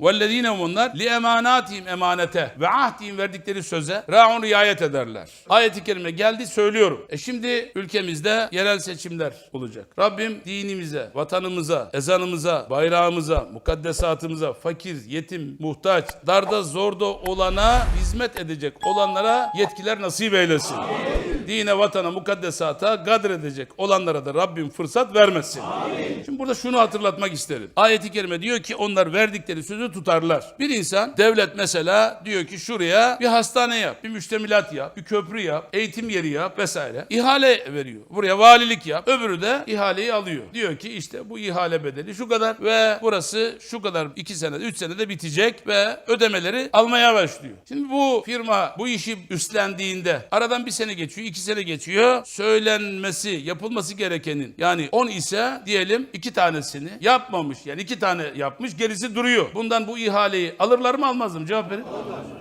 Vellezine onlar li emanatihim emanete ve ahdihim verdikleri söze raun riayet ederler. Ayet-i kerime geldi söylüyorum. E şimdi ülkemizde yerel seçimler olacak. Rabbim dinimize, vatanımıza, ezanımıza, bayrağımıza, mukaddesatımıza, fakir, yetim, muhtaç, darda zorda olana hizmet edecek olanlara yetkiler nasip eylesin. Dine, vatana, mukaddesata gadredecek olanlara da Rabbim fırsat vermesin. Şimdi burada şunu hatırlatmak isterim. Ayet-i kerime diyor ki onlar verdikleri sözü tutarlar. Bir insan devlet mesela diyor ki şuraya bir hastane yap, bir müştemilat yap, bir köprü yap, eğitim yeri yap vesaire. İhale veriyor. Buraya valilik yap. Öbürü de ihaleyi alıyor. Diyor ki işte bu ihale bedeli şu kadar ve burası şu kadar iki sene, üç senede bitecek ve ödemeleri almaya başlıyor. Şimdi bu firma bu işi üstlendiğinde aradan bir sene geçiyor, iki sene geçiyor. Söylenmesi, yapılması gerekenin yani 10 ise diyelim iki tanesini yapmamış. Yani iki tane yapmış, gerisi duruyor. Bundan bu ihaleyi alırlar mı almazlar mı? Cevap verin.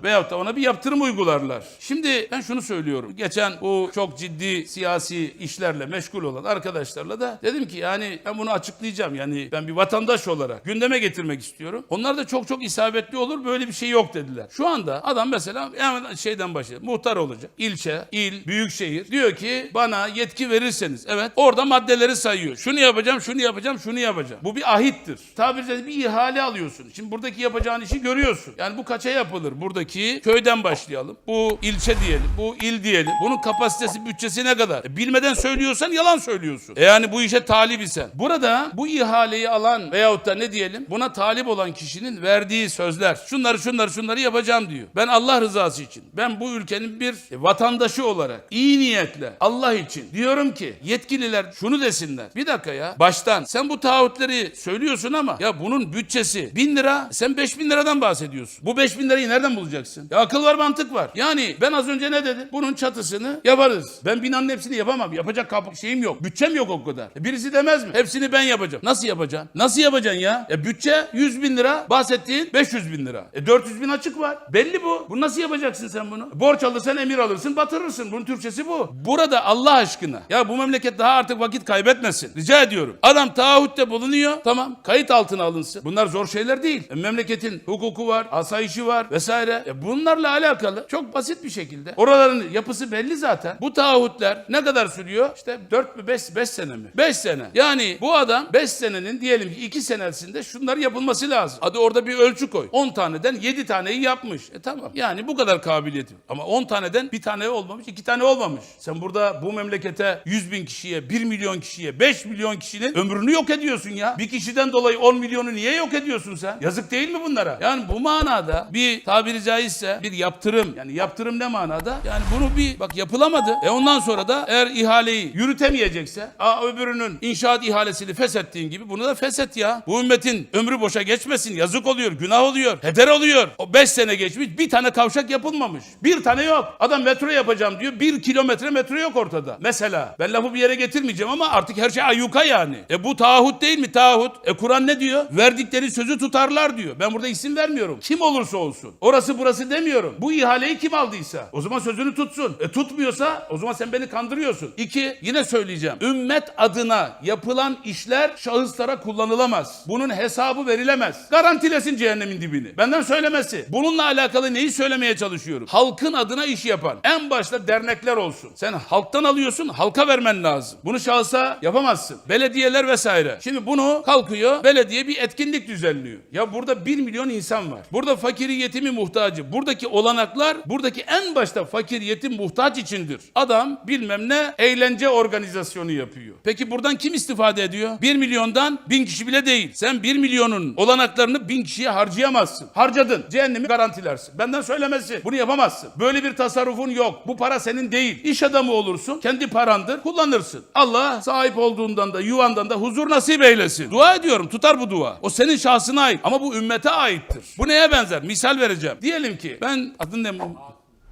Veyahut da ona bir yaptırım uygularlar. Şimdi ben şunu söylüyorum. Geçen bu çok ciddi siyasi işlerle meşgul olan arkadaşlarla da dedim ki yani ben bunu açıklayacağım. Yani ben bir vatandaş olarak gündeme getirmek istiyorum. Onlar da çok çok isabetli olur. Böyle bir şey yok dediler. Şu anda adam mesela hemen şeyden başlıyor. Muhtar olacak. İlçe, il, büyükşehir. Diyor ki bana yetki verirseniz. Evet. Orada maddeleri sayıyor. Şunu yapacağım, şunu yapacağım, şunu yapacağım. Bu bir ahittir. Tabiri caizse bir ihale alıyorsun. Şimdi buradaki yapacağın işi görüyorsun. Yani bu kaça yapılır? Buradaki köyden başlayalım. Bu ilçe diyelim. Bu il diyelim. Bunun kapasitesi, bütçesi ne kadar? E, bilmeden söylüyorsan yalan söylüyorsun. E yani bu işe talip isen. Burada bu ihaleyi alan veyahut da ne diyelim buna talip olan kişinin verdiği sözler. Şunları şunları şunları yapacağım diyor. Ben Allah rızası için. Ben bu ülkenin bir e, vatandaşı olarak iyi niyetle Allah için diyorum ki yetkililer şunu desinler. Bir dakika ya baştan sen bu taahhütleri söylüyorsun ama ya bunun bütçesi bin lira sen beş bin liradan bahsediyorsun. Bu beş bin lirayı nereden bulacaksın? Ya akıl var mantık var. Yani ben az önce ne dedim? Bunun çatısını yaparız. Ben binanın hepsini yapamam. Yapacak kapı şeyim yok. Bütçem yok o kadar. E birisi demez mi? Hepsini ben yapacağım. Nasıl yapacaksın? Nasıl yapacaksın ya? E bütçe 100 bin lira. Bahsettiğin 500 bin lira. E 400 bin açık var. Belli bu. Bu nasıl yapacaksın sen bunu? Borç alırsan emir alırsın batırırsın. Bunun Türkçesi bu. Burada Allah aşkına. Ya bu memleket daha artık vakit kaybetmesin. Rica ediyorum. Adam taahhütte bulunuyor. Tamam. Kayıt altına alınsın. Bunlar zor şeyler değil. E, memleketin hukuku var. Asayişi var. Vesaire. E, bunlarla alakalı çok basit bir şekilde. Oraların yapısı belli zaten. Bu taahhütler ne kadar sürüyor? İşte 4 mü 5, 5 sene mi? 5 sene. Yani bu adam 5 senenin diyelim ki 2 senesinde şunlar yapılması lazım. Hadi orada bir ölçü koy. 10 taneden 7 taneyi yapmış. E tamam. Yani bu kadar kabiliyeti. Ama 10 taneden bir tane olmamış, 2 tane olmamış. Sen burada bu memlekete 100 bin kişiye, 1 milyon kişiye, 5 milyon kişinin ömrünü yok ediyorsun ya. Bir kişiden dolayı 10 milyonu niye yok ediyorsun sen? Yazık değil mi bunlara? Yani bu manada bir tabiri caizse bir yaptırım. Yani yaptırım ne manada? Yani bunu bir bak yapılamadı. E ondan sonra da eğer ihaleyi yürütemeyecekse a öbürünün inşaat ihalesini feshettiğin gibi bunu da feshet ya. Bu ümmetin ömrü boşa geçmesin. Yazık oluyor, günah oluyor, heder oluyor. O 5 sene geçmiş bir tane kavşak yapılmamış. Bir tane yok. Adam metro yapacağım diyor. Bir kilometre metro yok ortada. Mesela ben lafı bir yere getirmeyeceğim ama artık her şey ayyuka yani. E bu taahhüt değil mi taahhüt? E Kur'an ne diyor? Verdikleri sözü tutarlar diyor. Ben burada isim vermiyorum. Kim olursa olsun. Orası burası demiyorum. Bu ihaleyi kim aldıysa o zaman sözünü tutsun. E tutmuyorsa o zaman sen beni kandırıyorsun. İki yine söyleyeceğim. Ümmet adına yapılan işler şahıslara kullanılamaz. Bunun hesabı verilemez. Garantilesin cehennemin dibini. Benden söylemesi. Bununla alakalı neyi söylemeye çalışıyorum? Halkın adına iş yapan. En başta dernekler olsun. Sen halktan alıyorsun, halka vermen lazım. Bunu şahsa yapamazsın. Belediyeler vesaire. Şimdi bunu kalkıyor, belediye bir etkinlik düzenliyor. Ya burada bir milyon insan var. Burada fakiri, yetimi, muhtacı. Buradaki olanaklar, buradaki en başta fakir, yetim, muhtaç içindir. Adam bilmem ne eğlence organizasyonu yapıyor. Peki buradan kim istifade ediyor? Bir milyondan bin kişi bile değil. Sen bir milyonun olanaklarını bin kişiye harcayamazsın. Harcadın. Cehennemi garantilersin. Benden söylemesi. Bunu yapamazsın. Böyle bir tasarrufun yok. Bu para senin değil. İş adamı olursun. Kendi parandır. Kullanırsın. Allah sahip olduğundan da yuvandan da huzur nasip eylesin. Dua ediyorum. Tutar bu dua. O senin şahsına ait. Ama bu ümmete aittir. Bu neye benzer? Misal vereceğim. Diyelim ki ben adın ne?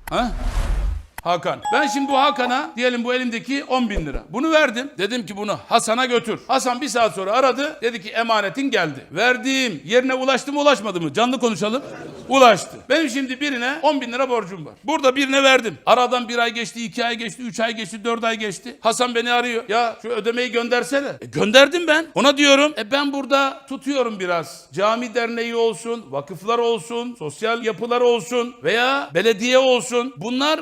Ha? Hakan. Ben şimdi bu Hakan'a diyelim bu elimdeki 10 bin lira. Bunu verdim. Dedim ki bunu Hasan'a götür. Hasan bir saat sonra aradı. Dedi ki emanetin geldi. Verdiğim yerine ulaştı mı ulaşmadı mı? Canlı konuşalım. Ulaştı. Benim şimdi birine 10 bin lira borcum var. Burada birine verdim. Aradan bir ay geçti, iki ay geçti, üç ay geçti, dört ay geçti. Hasan beni arıyor. Ya şu ödemeyi göndersene. E, gönderdim ben. Ona diyorum. E ben burada tutuyorum biraz. Cami derneği olsun, vakıflar olsun, sosyal yapılar olsun veya belediye olsun. Bunlar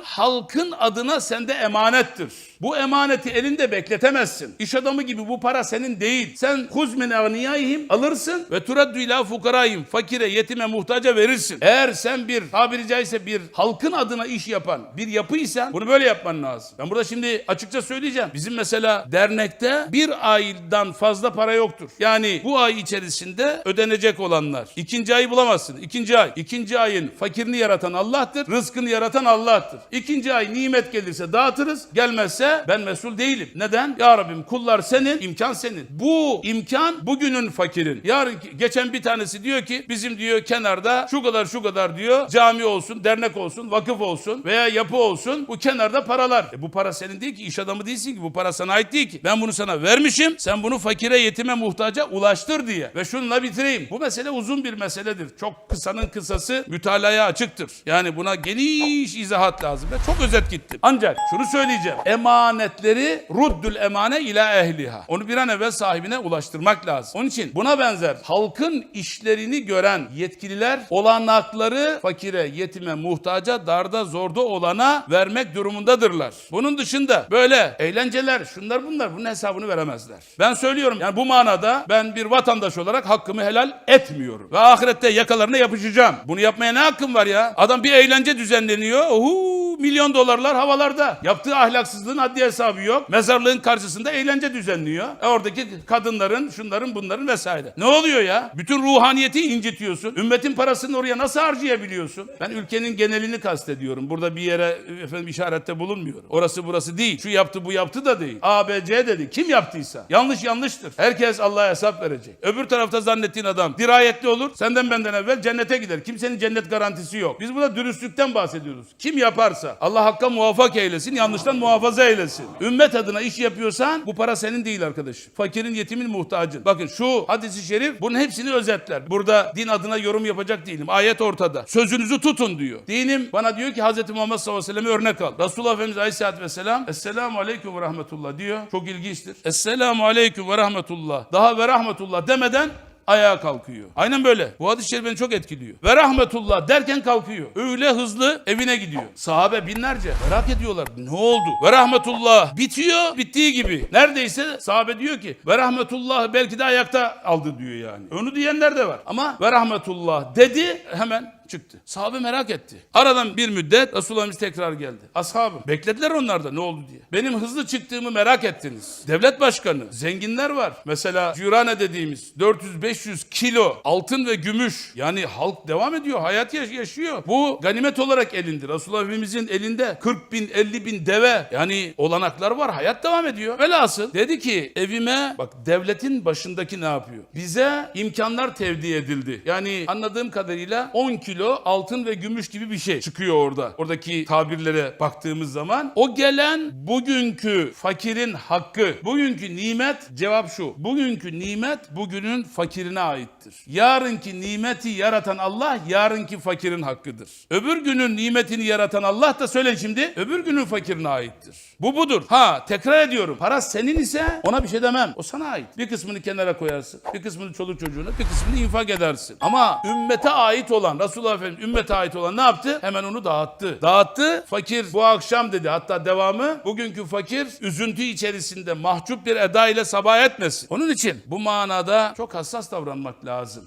halkın adına sende emanettir. Bu emaneti elinde bekletemezsin. İş adamı gibi bu para senin değil. Sen huz min agniyaihim alırsın ve turaddu ila fukarayim. Fakire, yetime, muhtaca verirsin. Eğer sen bir tabiri caizse bir halkın adına iş yapan bir yapıysan bunu böyle yapman lazım. Ben burada şimdi açıkça söyleyeceğim. Bizim mesela dernekte bir aydan fazla para yoktur. Yani bu ay içerisinde ödenecek olanlar. İkinci ayı bulamazsın. İkinci ay. İkinci ayın fakirini yaratan Allah'tır. Rızkını yaratan Allah'tır. İkinci ay nimet gelirse dağıtırız. Gelmezse ben mesul değilim. Neden? Ya Rabbim kullar senin, imkan senin. Bu imkan bugünün fakirin. Yarın geçen bir tanesi diyor ki bizim diyor kenarda şu kadar şu kadar diyor cami olsun, dernek olsun, vakıf olsun veya yapı olsun. Bu kenarda paralar. E bu para senin değil ki iş adamı değilsin ki. Bu para sana ait değil ki. Ben bunu sana vermişim. Sen bunu fakire, yetime, muhtaca ulaştır diye. Ve şununla bitireyim. Bu mesele uzun bir meseledir. Çok kısanın kısası mütalaya açıktır. Yani buna geniş izahat lazım. Ben çok özet gittim. Ancak şunu söyleyeceğim. Emanetleri ruddül emane ila ehliha. Onu bir an evvel sahibine ulaştırmak lazım. Onun için buna benzer halkın işlerini gören yetkililer olanakları fakire, yetime, muhtaca, darda, zorda olana vermek durumundadırlar. Bunun dışında böyle eğlenceler, şunlar bunlar bunun hesabını veremezler. Ben söylüyorum yani bu manada ben bir vatandaş olarak hakkımı helal etmiyorum. Ve ahirette yakalarına yapışacağım. Bunu yapmaya ne hakkım var ya? Adam bir eğlence düzenleniyor. Ohu, milyon dolarlar havalarda. Yaptığı ahlaksızlığın haddi hesabı yok. Mezarlığın karşısında eğlence düzenliyor. E oradaki kadınların, şunların, bunların vesaire. Ne oluyor ya? Bütün ruhaniyeti incitiyorsun. Ümmetin parasını oraya nasıl harcayabiliyorsun? Ben ülkenin genelini kastediyorum. Burada bir yere efendim işarette bulunmuyorum. Orası burası değil. Şu yaptı bu yaptı da değil. A, B, C dedi. Kim yaptıysa. Yanlış yanlıştır. Herkes Allah'a hesap verecek. Öbür tarafta zannettiğin adam dirayetli olur. Senden benden evvel cennete gider. Kimsenin cennet garantisi yok. Biz burada dürüstlükten bahsediyoruz. Kim yaparsa Allah hakka muvaffak eylesin, yanlıştan muhafaza eylesin. Ümmet adına iş yapıyorsan bu para senin değil arkadaş. Fakirin, yetimin, muhtacın. Bakın şu hadisi şerif bunun hepsini özetler. Burada din adına yorum yapacak değilim. Ayet ortada. Sözünüzü tutun diyor. Dinim bana diyor ki Hz. Muhammed sallallahu aleyhi ve selleme örnek al. Resulullah Efendimiz aleyhissalatü vesselam Esselamu aleyküm ve rahmetullah diyor. Çok ilginçtir. Esselamu aleyküm ve rahmetullah. Daha ve rahmetullah demeden ayağa kalkıyor. Aynen böyle. Bu hadis-i şerif beni çok etkiliyor. Ve rahmetullah derken kalkıyor. Öyle hızlı evine gidiyor. Sahabe binlerce merak ediyorlar. Ne oldu? Ve rahmetullah bitiyor bittiği gibi. Neredeyse sahabe diyor ki ve rahmetullah belki de ayakta aldı diyor yani. Onu diyenler de var. Ama ve rahmetullah dedi hemen çıktı. Sahabe merak etti. Aradan bir müddet Resulullah'ımız tekrar geldi. Ashabım beklediler onlar da ne oldu diye. Benim hızlı çıktığımı merak ettiniz. Devlet başkanı, zenginler var. Mesela Cürane dediğimiz 400-500 kilo altın ve gümüş. Yani halk devam ediyor, hayat yaş- yaşıyor. Bu ganimet olarak elinde. Resulullah Efendimizin elinde 40 bin, 50 bin deve. Yani olanaklar var, hayat devam ediyor. Velhasıl dedi ki evime, bak devletin başındaki ne yapıyor? Bize imkanlar tevdi edildi. Yani anladığım kadarıyla 10 kilo altın ve gümüş gibi bir şey çıkıyor orada. Oradaki tabirlere baktığımız zaman o gelen bugünkü fakirin hakkı, bugünkü nimet cevap şu. Bugünkü nimet bugünün fakirine aittir. Yarınki nimeti yaratan Allah yarınki fakirin hakkıdır. Öbür günün nimetini yaratan Allah da söyle şimdi öbür günün fakirine aittir. Bu budur. Ha tekrar ediyorum. Para senin ise ona bir şey demem. O sana ait. Bir kısmını kenara koyarsın. Bir kısmını çoluk çocuğuna, bir kısmını infak edersin. Ama ümmete ait olan, Resulullah Efendimiz ümmete ait olan ne yaptı? Hemen onu dağıttı. Dağıttı. Fakir bu akşam dedi. Hatta devamı bugünkü fakir üzüntü içerisinde mahcup bir eda ile sabah etmesin. Onun için bu manada çok hassas davranmak lazım.